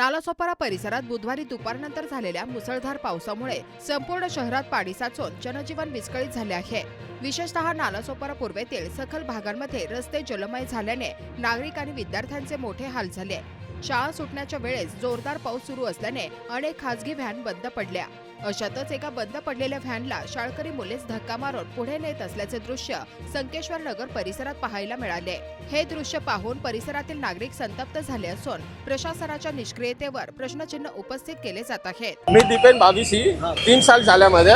नालासोपारा परिसरात बुधवारी दुपारनंतर झालेल्या मुसळधार पावसामुळे संपूर्ण शहरात पाणी साचून जनजीवन विस्कळीत झाले आहे. विशेषतः नालासोपारा पूर्वेतील सखल भागांमध्ये रस्ते जलमय झाल्याने नागरिक आणि विद्यार्थ्यांचे मोठे हाल झाले. शाळा सुटण्याच्या वेळेस जोरदार पाऊस सुरू असल्याने अनेक खासगी व्हॅन बंद पडल्या. अशातच एका बंद पडलेल्या व्हॅनला शाळकरी मुलेच धक्का मारून पुढे नेत असल्याचे दृश्य संकेश्वर नगर परिसरात पाहायला मिळाले. हे दृश्य पाहून परिसरातील नागरिक संतप्त झाले असून प्रशासनाच्या निष्क्रियतेवर प्रश्नचिन्ह उपस्थित केले जात आहेत. मी दीपेन बावीसी तीन साल झाल्यामध्ये.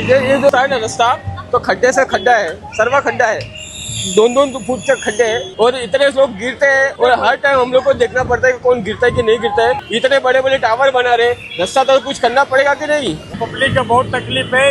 इथे जो आहे रस्ता तो खड्डे से खड्डा आहे सर्व खड्डा आहे. दोन दोन फुट के खड्डे हैं और इतने लोग गिरते हैं और हर टाइम हम लोग को देखना पड़ता है कि कौन गिरता है कि नहीं गिरता है। इतने बड़े बड़े टावर बना रहे रास्ता तो कुछ करना पड़ेगा कि नहीं? पब्लिक को बहुत तकलीफ़ है।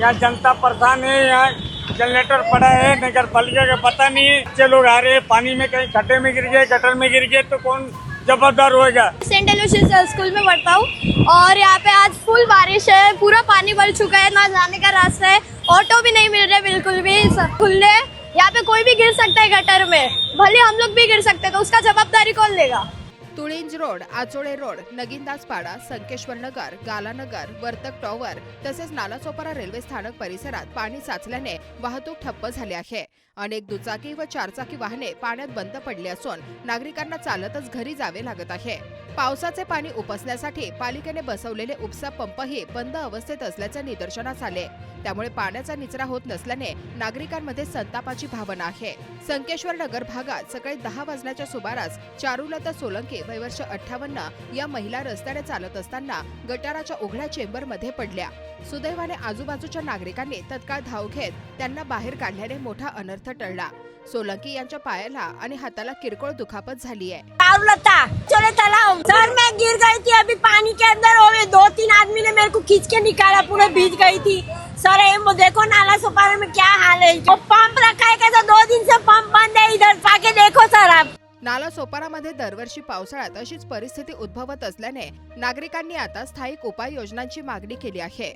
यहाँ जनता परेशान है यहाँ जनरेटर पड़ा है नगर पालिका का पता नहीं है। बच्चे लोग आ रहे हैं पानी में कहीं खड्डे में गिर गए गटर में गिर गए तो कौन जबरदार होएगा? सेंट एलोशियस स्कूल में पढ़ता हूँ और यहाँ पे आज फुल बारिश है पूरा पानी भर चुका है ना जाने का रास्ता है। ऑटो भी नहीं मिल रहे बिल्कुल भी सब खुले। यहाँ पे कोई भी गिर सकता है गटर में। भले हम लोग भी गिर सकते हैं तो उसका जवाबदारी कौन लेगा? तुळिंज रोड आचोळे रोड नगिनदास पाडा संकेश्वर नगर गालानगर वर्तक टॉवर तसेच नालासोपारा रेल्वे स्थानक परिसरात पाणी साचल्याने वाहतूक ठप्प झाली आहे. अनेक दुचाकी व चारचाकी वाहने पाण्यात बंद पडली असून नागरिकांना चालतच घरी जावे लागत आहे. पावसाचे पाणी उपसण्यासाठी पालिकेने बसवलेले उपसा पंपही बंद अवस्थेत असल्याचे निदर्शनास आले. त्यामुळे पाण्याचा निचरा होत नसल्याने नागरिकांमध्ये संतापाची भावना आहे. संकेश्वर नगर भागात सकाळी दहा वाजण्याच्या सुमारास चारुलता सोलंकी वयवर्ष अठ्ठावन्न या महिला रस्त्याने चालत असताना गटाराच्या उघड्या चेंबरमध्ये पडल्या. सुदैवाने आजूबाजूच्या नागरिकांनी तत्काळ धाव घेत त्यांना बाहेर काढल्याने मोठा अनर्थ टळला. सोलंकी यांच्या पायाला आणि हाताला किरकोळ दुखापत झाली आहे सर मैं गिर गई थी अभी पानी के अंदर और दो तीन आदमी ने मेरे को खींच के निकाला पूरे भीज गई थी। सर ये देखो नाला सुपारा में क्या हाल है वो पंप रखा है कैसा? दो दिन से पंप बंद है इधर पाके देखो सर आप। नाला सोपारामध्ये दरवर्षी पावसाळ्यात अशीच परिस्थिती उद्भवत असल्याने नागरिकांनी आता स्थायिक उपाययोजनांची मागणी केली आहे.